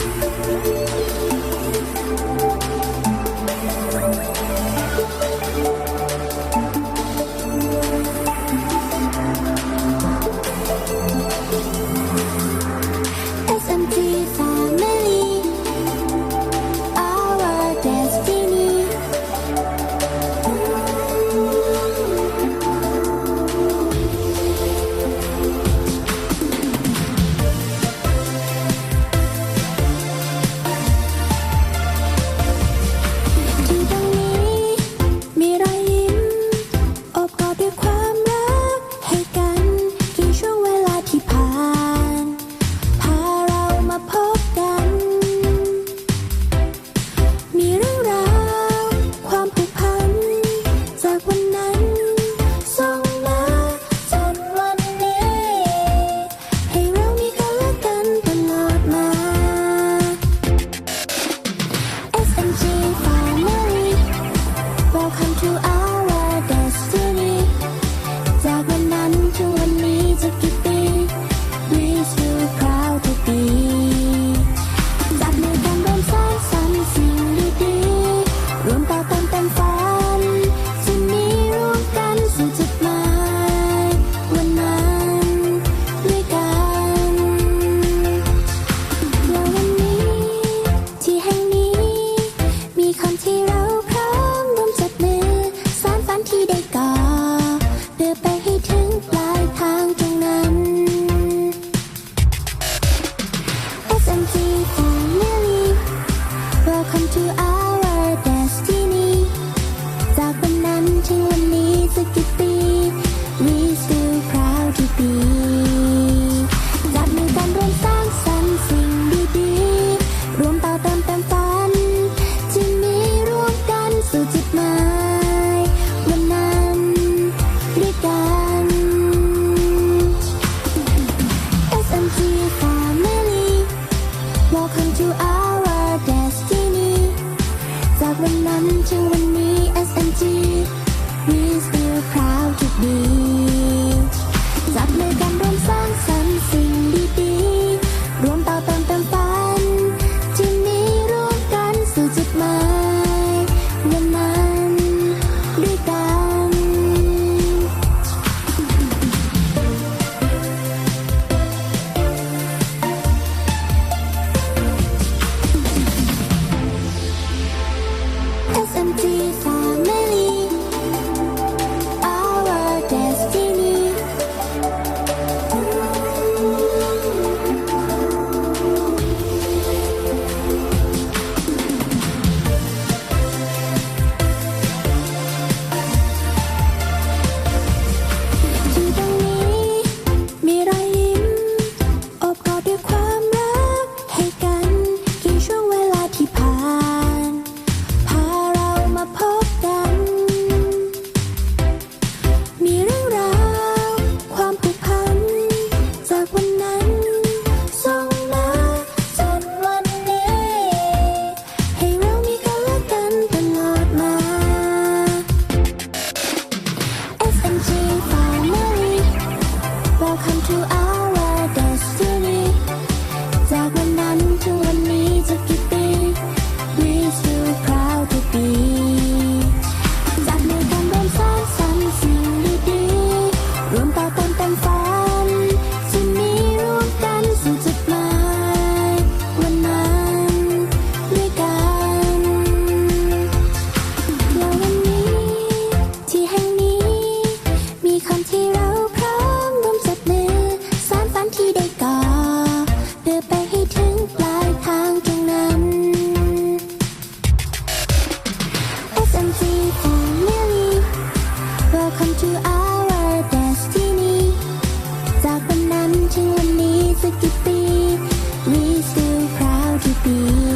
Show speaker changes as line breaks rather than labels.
Thank you. จับมือกันร่วมสร้างสรรค์สิ่งดีๆรวมเป่าเติมเต็มฝันที่มีร่วมกันสู่จุดหมายวันนั้นด้วยกัน SMG Family Welcome to our destiny จากวันนั้นถึงวันนี้ SMG We still proud to be จุดหมายวันนั้นด้วยกัน SMT Come to our destiny จากวันนั้นถึงวันนี้สักกี่ปี We still proud to be